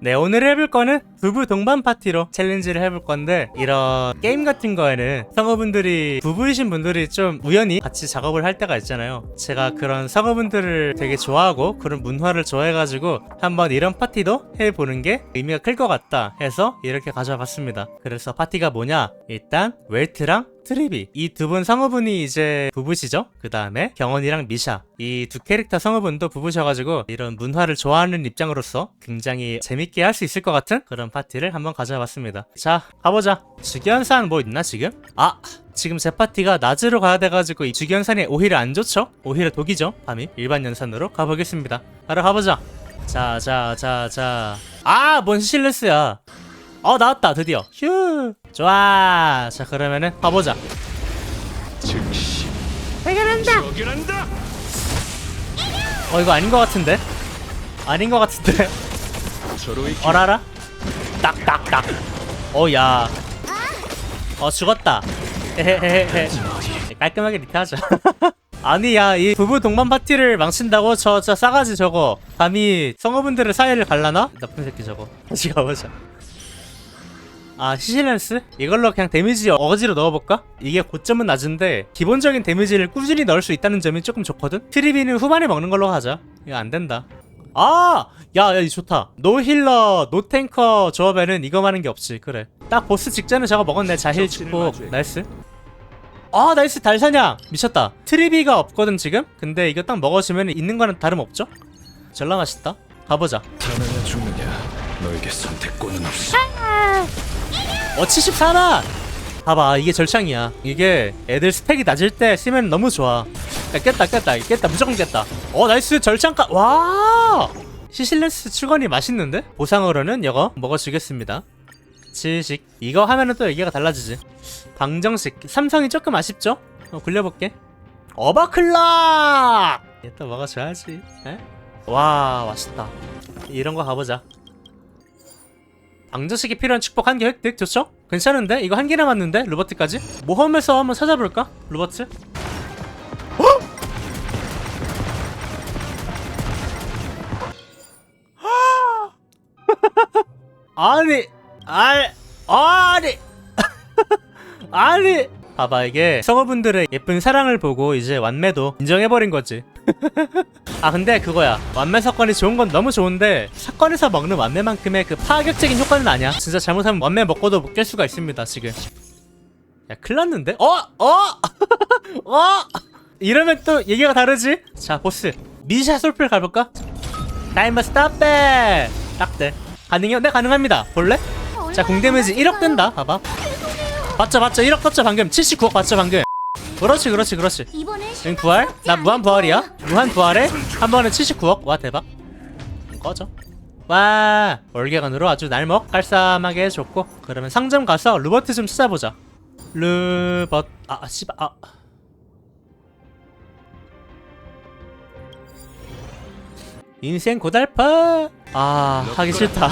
네 오늘 해볼 거는 부부 동반 파티로 챌린지를 해볼 건데 이런 게임 같은 거에는 성우분들이 부부이신 분들이 좀 우연히 같이 작업을 할 때가 있잖아요. 제가 그런 성우분들을 되게 좋아하고 그런 문화를 좋아해가지고 한번 이런 파티도 해보는 게 의미가 클 것 같다 해서 이렇게 가져와 봤습니다. 그래서 파티가 뭐냐? 일단 웰트랑 트리비. 이 두 분 성우분이 이제 부부시죠? 그 다음에 경원이랑 미샤. 이 두 캐릭터 성우분도 부부셔가지고 이런 문화를 좋아하는 입장으로서 굉장히 재밌게 할 수 있을 것 같은 그런 파티를 한번 가져와봤습니다. 자 가보자. 주기현산 뭐 있나 지금? 아 지금 제 파티가 낮으로 가야 돼가지고 이 주기현산이 오히려 안 좋죠? 오히려 독이죠? 밤이? 일반 연산으로 가보겠습니다. 바로 가보자. 자자 자자 아 뭔 실레스야 어 나왔다. 드디어. 휴. 좋아. 자 그러면은 가보자. 즉시 해결한다. 저결한다. 어 이거 아닌 것 같은데? 아닌 것 같은데? 기... 어라라? 딱딱딱. 어야. 어 죽었다. 헤헤헤헤. 깔끔하게 리타하자 아니 야이 부부 동반 파티를 망친다고? 저 저 싸가지 저거. 감히 성우분들의 사이를 갈라나? 나쁜 새끼 저거. 다시 가보자 아 시실렌스? 이걸로 그냥 데미지 어거지로 넣어볼까? 이게 고점은 낮은데 기본적인 데미지를 꾸준히 넣을 수 있다는 점이 조금 좋거든? 트리비는 후반에 먹는 걸로 하자 이거 안 된다 아! 야, 야, 이 좋다. 노 힐러, 노 탱커 조합에는 이거 많은 게 없지. 그래. 딱 보스 직전에 저거 먹었네. 자힐 축복. 나이스. 아, 나이스 달사냥. 미쳤다. 트리비가 없거든, 지금? 근데 이거 딱 먹어주면 있는 거는 다름없죠? 졸라 맛있다. 가보자. 죽느냐 너에게 선택권은 없어. 어, 74나! 봐봐, 이게 절창이야. 이게 애들 스펙이 낮을 때 쓰면 너무 좋아. 야, 깼다, 깼다, 깼다, 무조건 깼다. 어, 나이스, 절창가, 와! 시실레스 출건이 맛있는데? 보상으로는 이거 먹어주겠습니다. 지식. 이거 하면은 또 얘기가 달라지지. 방정식. 삼성이 조금 아쉽죠? 어, 굴려볼게. 어바클락! 얘 또 먹어줘야지. 에? 와, 맛있다. 이런 거 가보자. 방정식이 필요한 축복 한 개 획득 좋죠? 괜찮은데? 이거 한 개 남았는데? 로버트까지? 모험에서 한번 찾아볼까? 로버트? 아니 아니 아니 아니 봐봐 이게 성우분들의 예쁜 사랑을 보고 이제 완매도 인정해버린 거지 아 근데 그거야 완매 사건이 좋은 건 너무 좋은데 사건에서 먹는 완매만큼의 그 파격적인 효과는 아니야 진짜 잘못하면 완매 먹고도 못 깰 수가 있습니다 지금 야 큰일났는데? 어? 어? 어? 이러면 또 얘기가 다르지? 자 보스 미샤 솔플 가볼까? 타이머 스탑백 딱돼 가능해요? 네 가능합니다 볼래? 자 공데미지 1억 된다 봐봐 맞죠 맞죠 1억 떴죠 방금 79억 맞죠 방금 그렇지 그렇지 그렇지. 응 부활? 나 무한 부활이야. 무한 부활에 한 번에 79억? 와 대박. 꺼져. 와 월계관으로 아주 날먹 깔쌈하게 해줬고 그러면 상점 가서 루버트 좀 찾아보자. 루버 아 씨발 아. 인생 고달파! 아 하기 싫다.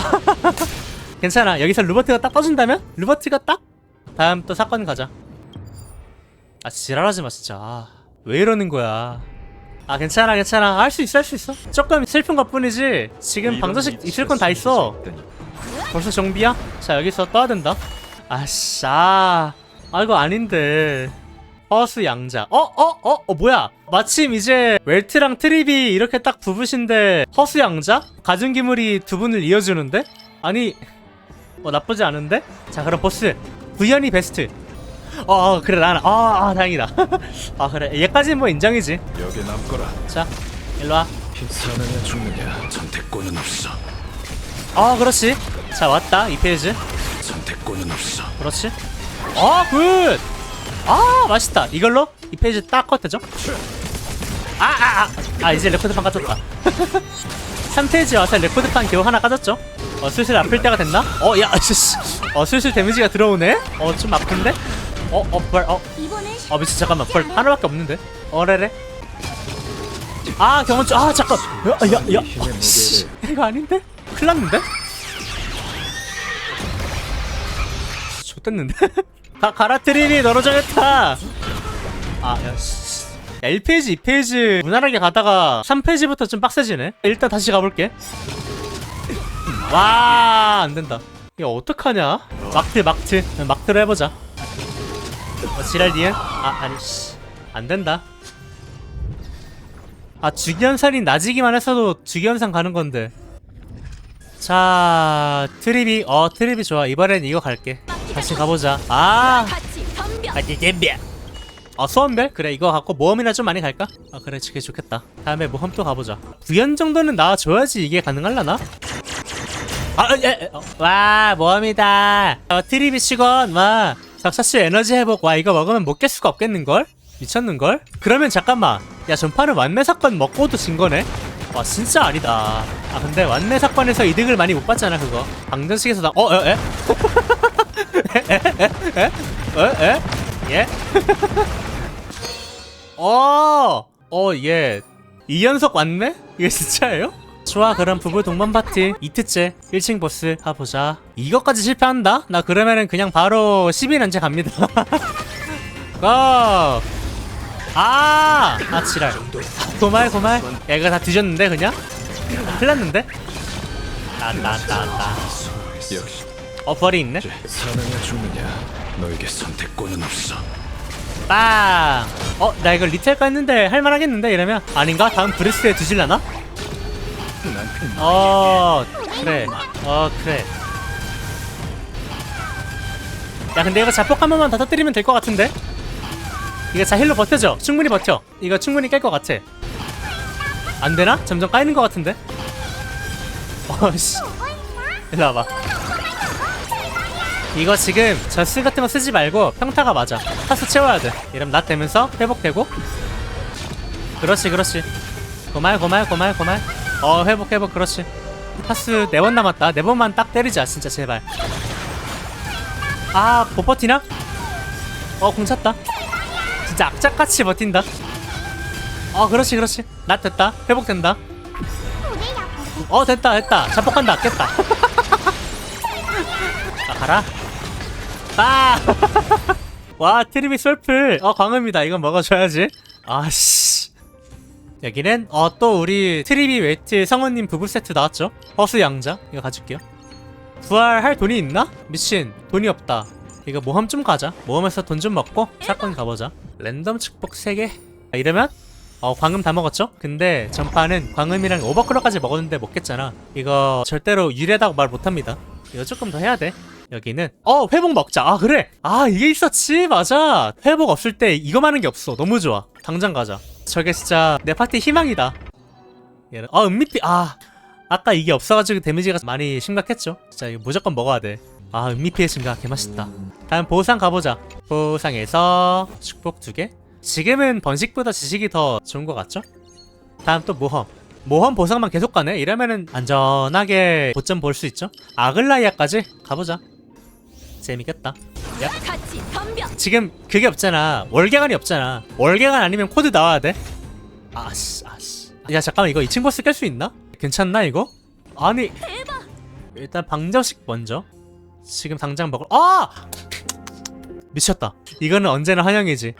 괜찮아. 여기서 루버트가 딱 떠준다면? 루버트가 딱? 다음 또 사건 가자 아 지랄하지 마 진짜 아, 왜 이러는 거야 아 괜찮아 괜찮아 할 수 있어 할 수 있어 조금 슬픈 것 뿐이지 지금 방정식 있을 건 다 있어 벌써 정비야? 자 여기서 떠야 된다 아씨 아, 아 이거 아닌데 허수 양자 어? 어? 어? 어 뭐야 마침 이제 웰트랑 트립이 이렇게 딱 부부신데 허수 양자? 가진 기물이 두 분을 이어주는데? 아니 어 나쁘지 않은데? 자 그럼 보스 구현이 베스트 어, 어 그래 나는 아, 아 다행이다. 아 그래. 얘까지는 뭐 인정이지. 여기 남거라. 자 일로 와. 사느냐 죽느냐? 선택권은 없어. 어 그렇지. 자 왔다 이 페이지. 선택권은 없어. 그렇지. 어굿아 맛있다. 이걸로 이 페이지 딱 컷되죠? 아아아. 아, 아, 이제 레코드판 까졌다. 3페이지 와서 레코드판 겨우 하나 까졌죠? 어 슬슬 아플 때가 됐나? 어야 어 슬슬 데미지가 들어오네? 어 좀 아픈데 어어 부활 어. 이번엔 아 미친 잠깐만. 벌 하나밖에 없는데? 어레레? 아 경험치. 아 잠깐. 야 야야. 힘의 씨, 무게를 이거 아닌데? 큰일 났는데? 좋댔는데? 가 가라트리니 너로 정했다. 아 야 씨. 1페이지 2페이지 무난하게 가다가 3페이지부터 좀 빡세지네. 일단 다시 가볼게. 와 안 된다. 이거 어떡하냐? 막트 막트. 막트로 해보자 어, 지랄디엔? 아 아니 씨 안 된다 아 주기현산이 낮이기만 했어도 주기현산 가는 건데 자 트립이 어 트립이 좋아 이번엔 이거 갈게 다시 가보자 아. 아, 띠띠삐. 어, 수험별? 그래, 이거 갖고 모험이나 좀 많이 갈까? 아, 그래, 그게 좋겠다. 다음에 모험 또 가보자. 구현 정도는 나와줘야지 이게 가능할라나? 아, 예, 예, 어, 와, 모험이다. 어, 트리비 시건, 와. 석사씨 에너지 회복, 와, 이거 먹으면 못 깰 수가 없겠는걸? 미쳤는걸? 그러면 잠깐만. 야, 전파는 완매 사건 먹고도 진 거네? 와, 진짜 아니다. 아, 근데 완매 사건에서 이득을 많이 못 봤잖아, 그거. 방정식에서 나, 어, 에, 에? 에, 에, 에, 에? 예? 어, 어, 예. 이연속 왔네? 이게 진짜예요? 좋아, 그럼 부부 동반 파티 이트째 1층 보스 가보자. 이것까지 실패한다? 나 그러면은 그냥 바로 10인 연재 갑니다. 고! 아! 아, 지랄. 고말, 고말. 야, 이거 다 뒤졌는데, 그냥? 큰일 났는데? 나, 나, 나, 나. 역시 어, 벌이 있네? 사느냐 죽느냐 너에게 선택권은 없어 빵! 어, 나 이거 리텔까 했는데 할만하겠는데 이러면? 아닌가? 다음 브레스에 두질라나? 어, 그래. 어, 그래. 야, 근데 이거 자폭 한 번만 더 터뜨리면 될 것 같은데? 이거 자 힐로 버텨줘. 충분히 버텨. 이거 충분히 깰 것 같아. 안 되나? 점점 까이는 것 같은데? 어씨. 일로 와봐. 이거 지금 저스 같은 거 쓰지 말고 평타가 맞아. 타스 채워야 돼. 이러면 나 되면서 회복되고. 그렇지, 그렇지. 고말, 고말, 고말, 고말. 어, 회복, 회복, 그렇지. 타스 네 번 남았다. 네 번만 딱 때리자, 진짜 제발. 아, 못 버티나? 어, 공 찼다. 진짜 악착같이 버틴다. 어, 그렇지, 그렇지. 나 됐다. 회복된다. 어, 됐다, 됐다. 자폭한다. 깼다. 아, 가라. 아! 와, 트리비 솔플. 어, 광음이다. 이건 먹어줘야지. 아씨. 여기는 어 또 우리 트리비 웨이트 성원님 부부 세트 나왔죠? 허수 양자 이거 가질게요. 부활할 돈이 있나? 미친 돈이 없다. 이거 모험 좀 가자. 모험에서 돈 좀 먹고 사건 가보자. 랜덤 축복 3개. 아, 이러면 어 광음 다 먹었죠? 근데 전파는 광음이랑 오버클럭까지 먹었는데 못 깼잖아. 이거 절대로 유리하다고 말 못합니다. 이거 조금 더 해야 돼. 여기는 어 회복 먹자. 아 그래. 아 이게 있었지 맞아. 회복 없을 때 이거 많은 게 없어. 너무 좋아. 당장 가자. 저게 진짜 내 파티 희망이다. 얘는 아 은미피 아 아까 이게 없어가지고 데미지가 많이 심각했죠. 진짜 이거 무조건 먹어야 돼. 아 은미피의 증가 개맛있다. 다음 보상 가보자. 보상에서 축복 두 개. 지금은 번식보다 지식이 더 좋은 것 같죠? 다음 또 모험. 모험 보상만 계속 가네? 이러면은 안전하게 보점 볼 수 있죠? 아글라이아까지 가보자. 재밌겠다. 야. 같이 덤벼. 지금 그게 없잖아. 월계관이 없잖아. 월계관 아니면 코드 나와야 돼. 아씨, 아씨. 야 잠깐만 이거 2층 보스 깰 수 있나? 괜찮나 이거? 아니 일단 방정식 먼저. 지금 당장 먹을. 아! 미쳤다. 이거는 언제나 환영이지.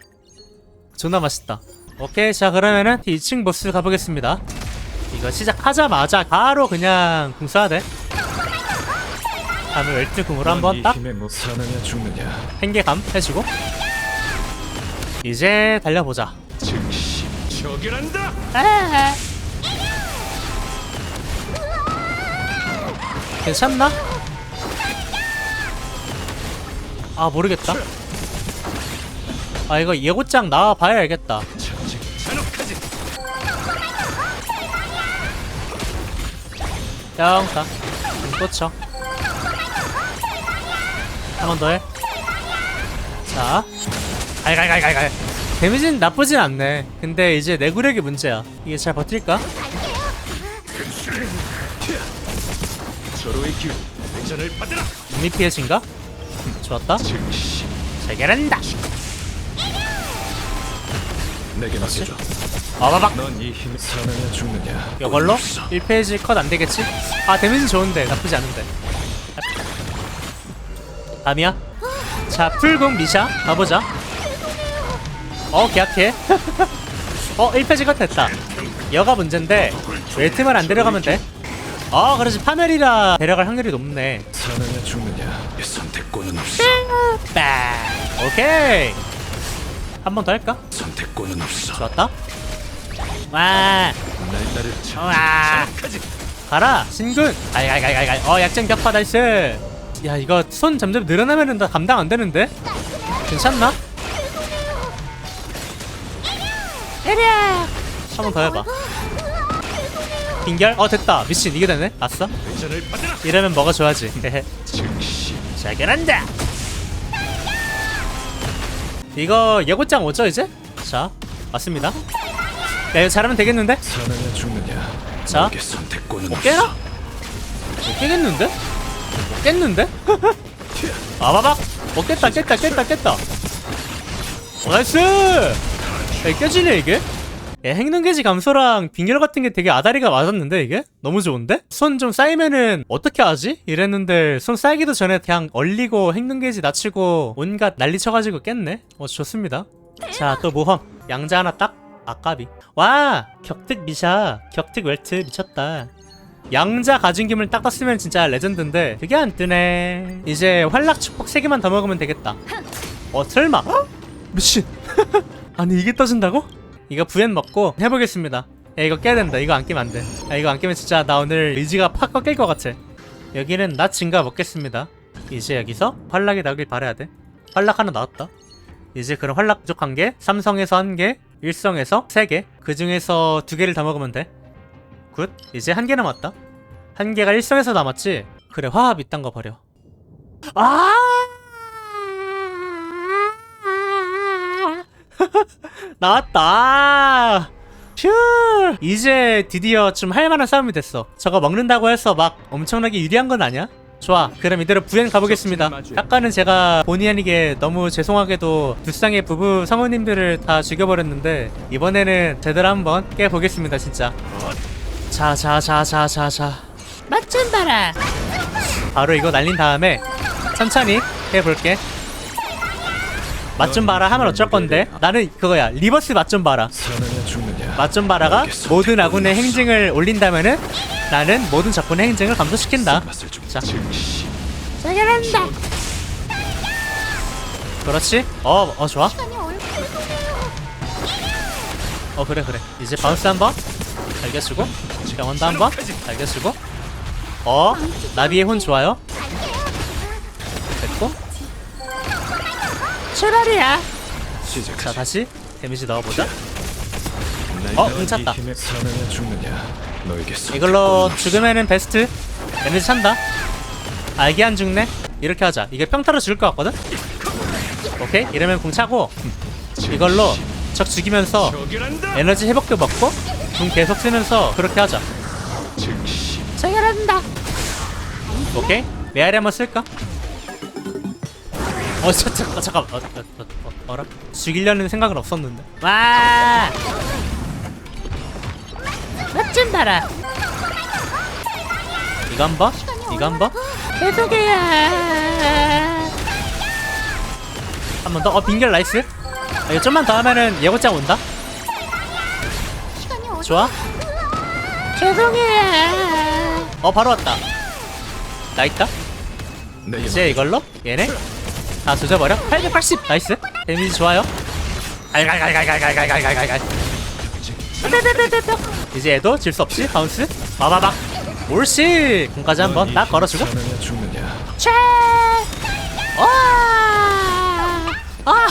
존나 맛있다. 오케이 자 그러면은 2층 보스 가보겠습니다. 이거 시작하자마자 바로 그냥 궁 쏴야 돼. 다음에 웰트 궁으로 한번 딱 힘에 못 사느냐 죽느냐? 팽개감 해주고 이제 달려보자. 즉시 저결한다! 괜찮나? 아 모르겠다. 아 이거 예고장 나와봐야 알겠다. 영타 꽂혀 한 번 더 해. 자. 갈갈갈갈갈. 데미지는 나쁘진 않네. 근데 이제 내구력이 문제야. 이게 잘 버틸까? 기운 받으라. 이미 피해진가? 좋았다. 즉시 개란다. 내게 맡겨줘. 어바박 넌이 힘에 사느냐 죽느냐? 이걸로 없어. 1페이지 컷 안 되겠지? 아 데미지 좋은데. 나쁘지 않은데 다음이야? 자 풀궁 미샤 가보자. 어 계약해. 어 1페이지 컷 됐다. 여가 문제인데 웨트만 안 데려가면 돼? 아 그렇지. 파멸이라 데려갈 확률이 높네. 사느냐 죽느냐? 이 선택권은 없어. 빠 오케이. 한 번 더 할까? 선택권은 없어. 좋았다. 와. 날 따를 와 가라 신군. 가이가이가이가이 어 약점 격파 나이스 야 이거 손 점점 늘어나면은 나 감당 안 되는데 괜찮나? 한번 더 해봐 빙결? 어 됐다 미친 이게 되네 아싸 이러면 뭐가 좋아지 즉시 자결한다 이거 예고장 오죠 이제? 자 맞습니다 야 이거 잘하면 되겠는데? 사느냐 죽느냐 자. 선택권은? 못 깨겠는데? 못 깼는데? 아바박! 못 깼다 깼다 깼다 깼다 어, 나이스! 야, 깨지네 이게? 야, 행동 게지 감소랑 빙결 같은 게 되게 아다리가 맞았는데 이게? 너무 좋은데? 손 좀 쌓이면은 어떻게 하지? 이랬는데 손 쌓이기도 전에 그냥 얼리고 행동 게지 낮추고 온갖 난리 쳐가지고 깼네 어 좋습니다 자 또 모험 양자 하나 딱 아까비 와 격특 미샤 격특 웰트 미쳤다 양자 가진 김을 딱 떴으면 진짜 레전드인데 그게 안 뜨네. 이제 활락 축복 3개만 더 먹으면 되겠다. 어 설마? 헉? 미친. 아니 이게 떠진다고? 이거 부엔 먹고 해보겠습니다. 야 이거 깨야 된다. 이거 안 깨면 안돼. 아 이거 안 깨면 진짜 나 오늘 의지가 팍 꺾일 것 같아. 여기는 낮 증가 먹겠습니다. 이제 여기서 활락이 나오길 바라야 돼. 활락 하나 나왔다. 이제 그럼 활락 부족한 게 삼성에서 한 개, 일성에서 세 개. 그 중에서 두 개를 다 먹으면 돼. 굿. 이제 한 개 남았다. 한 개가 일성에서 남았지. 그래 화합 이딴 거 버려. 아! 나왔다. 휴. 이제 드디어 좀 할만한 싸움이 됐어. 저거 먹는다고 해서 막 엄청나게 유리한 건 아니야? 좋아. 그럼 이대로 부엔 가보겠습니다. 아까는 제가 본의 아니게 너무 죄송하게도 두 쌍의 부부 성우님들을 다 죽여버렸는데 이번에는 제대로 한번 깨보겠습니다, 진짜. 자, 자, 자, 자, 자, 자. 맛좀 봐라. 바로 이거 날린 다음에 천천히 해볼게. 맛 좀 봐라 하면 어쩔 건데? 나는 그거야. 리버스 맛 좀 봐라. 사느냐 죽느냐 맛 좀 봐라가 모든 아군의 행징을 올린다면은 나는 모든 적군의 행징을 감소시킨다. 맛을 좀 자. 즉시 해결한다. 그렇지? 어, 어 좋아. 아니 얼굴 어 그래 그래. 이제 바운스 한번 달겨 쓰고 병원도 한번 쓰고. 어 나비의 혼 좋아요. 됐고. 출발이야. 자 다시 데미지 넣어보자. 날 어, 훔쳤다. 이 이걸로 죽으면은 베스트. 에너지 찬다. 아 이게 안 죽네. 이렇게 하자. 이게 평타로 죽을 것 같거든. 오케이 이러면 공 차고 이걸로 적 죽이면서 에너지 회복도 먹고 돈 계속 쓰면서 그렇게 하자. 즉시 해결한다. 오케이 메아리 한번 쓸까? 어 저, 저, 어, 잠깐 어, 어, 어, 어, 어라? 죽이려는 생각은 없었는데 와 맛좀 봐라. 이거 한번 이거 한번 계속해야. 한 번 더 어 빙결 나이스 아, 이거 좀만 더 하면은 예고장 온다? 좋아? 죄송해요. 어 바로 왔다. 나 있다? 내 이제 이걸로? 얘네? 다 조져버려? 880 나이스. 데미지 좋아요. 갈갈갈갈갈갈갈갈갈갈 이제 얘도 질 수 없이 바운스. 마바박 옳시 공까지 한번 딱 걸어주고. 최. 와! 아,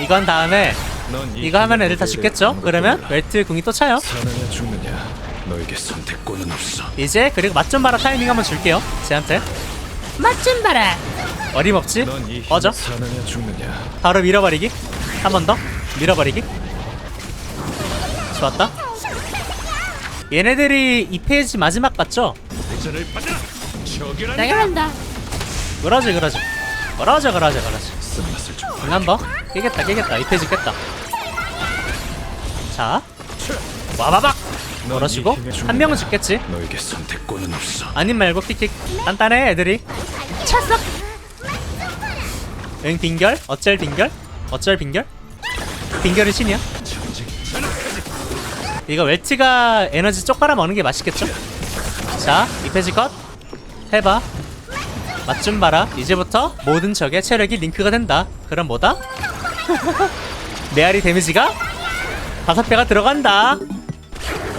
이건 다음에 넌 이 이거 하면 애들 다 죽겠죠? 그러면. 웰트 궁이 또 차요. 사느냐 죽느냐? 너에게 선택권은 없어. 이제 그리고 맛 좀 봐라. 타이밍 한번 줄게요 쟤한테. 맛 좀 봐라. 어림없지? 넌이 꺼져. 사느냐 죽느냐? 바로 밀어버리기. 한 번 더. 밀어버리기. 좋았다. 얘네들이 이 페이지 마지막 같죠? 해결한다. 그러지 그러지. 그러지 그러지 그러지. 좀응 한번 깨겠다 깨겠다. 이 페이지 깼다. 자 와바박 그러시고. 한 명은 죽겠지? 너에게 선택권은 없어. 아님 말고 킥킥. 단단해 애들이. 찼어. 응 빙결? 어쩔 빙결? 어쩔 빙결? 빙결은 신이야. 이거 웰트가 에너지 쪽 빨아먹는 게 맛있겠죠? 자, 이 페이지 컷. 해봐. 맛 좀 봐라. 이제부터 모든 적의 체력이 링크가 된다. 그럼 뭐다? 메아리 데미지가 다섯 배가 들어간다.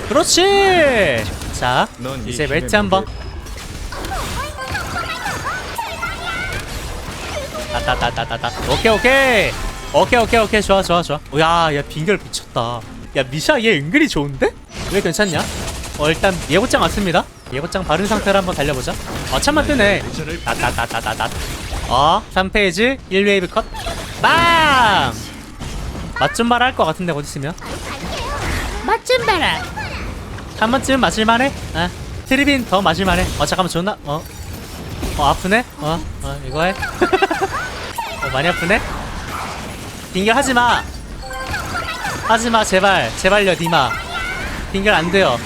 그렇지. 자 이제 멜트 한번. 따따따따따. 오케이 오케이. 오케이 오케이 오케이. 좋아 좋아 좋아. 야야 빙결 미쳤다. 야 미샤 얘 은근히 좋은데? 왜 괜찮냐? 어 일단 예고장 왔습니다. 예고장 바른 상태로 한번 달려보자. 어 참만 뜨네. 따따따따따따. 어 3페이지 1웨이브 컷 빵! 맛좀 봐라 할 것 같은데 곧 있으면 맛좀 봐라. 한 번쯤 맞을만해 아 트리빈 더 맞을만해 어 잠깐만 존나 어? 어 아프네? 어? 어 이거 해? 어 많이 아프네? 빙결 하지마 하지마 제발 제발요 니마 빙결 안 돼요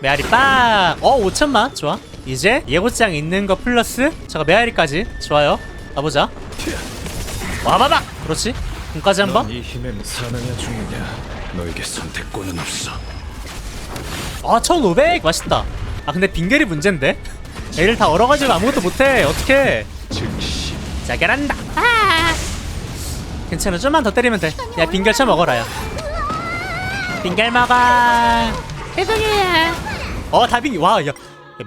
메아리 빵! 어 5천만 좋아 이제 예고장 있는 거 플러스 저거 메아리까지 좋아요 가보자 와봐봐 그렇지 공까지 한번 넌이 힘에 사느냐 죽느냐 너에게 선택권은 없어 아, 1500! 맛있다. 아, 근데 빙결이 문제인데? 애를 다 얼어가지고 아무것도 못해. 어떡해. 즉시 자, 계란다. 아, 괜찮아. 좀만 더 때리면 돼. 야, 빙결 쳐 먹어라, 야. 빙결 먹어. 죄송해요. 어, 다 빙, 와, 야. 야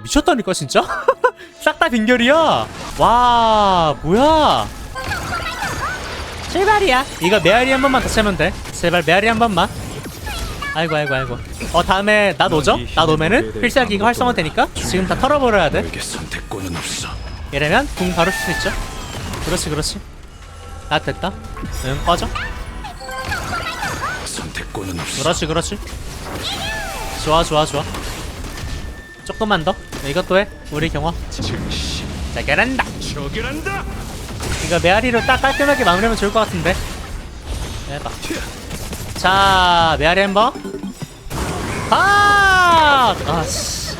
미쳤다니까, 진짜? 싹 다 빙결이야. 와, 뭐야. 제발이야. 이거 메아리 한 번만 더 차면 돼. 제발 메아리 한 번만. 아이고, 아이고, 아이고. 어, 다음에 나 노죠? 나 노면은 필살기 이거 활성화 되니까 지금 다 털어버려야 돼. 너에게 선택권은 없어 이러면 궁 바로 쓸 수 있죠 그렇지 그렇지 아 됐다 응 꺼져 선택권은 없어 그렇지 그렇지 좋아 좋아 좋아 조금만 더 이것도 해? 우리 경화? 자 계란다 저결한다. 이거 메아리로 딱 깔끔하게 마무리하면 좋을 것 같은데? 해봐. 자 메아리 한 번. 아! 아 씨.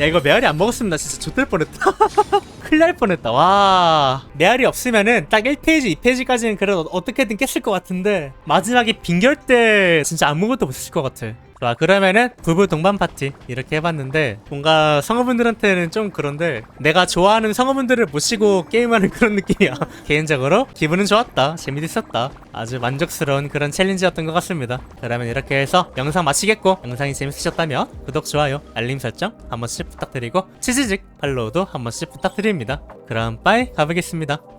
야 이거 메아리 안 먹었으면 나 진짜 좆될 뻔했다. 큰일 날 뻔했다. 와. 메아리 없으면은 딱 1페이지 2페이지까지는 그래도 어떻게든 깼을 것 같은데 마지막에 빙결 때 진짜 아무것도 못했을 것 같아 좋아 그러면은 부부 동반 파티 이렇게 해봤는데 뭔가 성우분들한테는 좀 그런데 내가 좋아하는 성우분들을 모시고 게임하는 그런 느낌이야. 개인적으로 기분은 좋았다 재밌었다 아주 만족스러운 그런 챌린지였던 것 같습니다. 그러면 이렇게 해서 영상 마치겠고 영상이 재밌으셨다면 구독 좋아요 알림 설정 한 번씩 부탁드리고 치즈직 팔로우도 한 번씩 부탁드립니다. 그럼 빠이 가보겠습니다